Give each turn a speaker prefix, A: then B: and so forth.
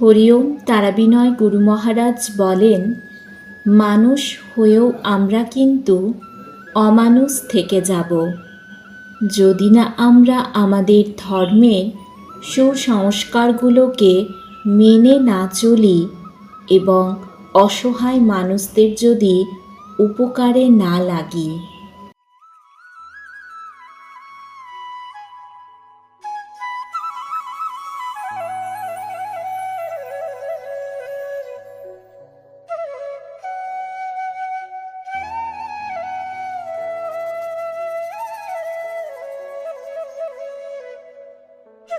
A: হরিওম তারাবিনয় গুরু মহারাজ বলেন, মানুষ হয়েও আমরা কিন্তু অমানুষ থেকে যাব। যদি না আমরা আমাদের ধর্মের সুসংস্কারগুলোকে মেনে না চলি এবং অসহায় মানুষদের যদি উপকারে না লাগি।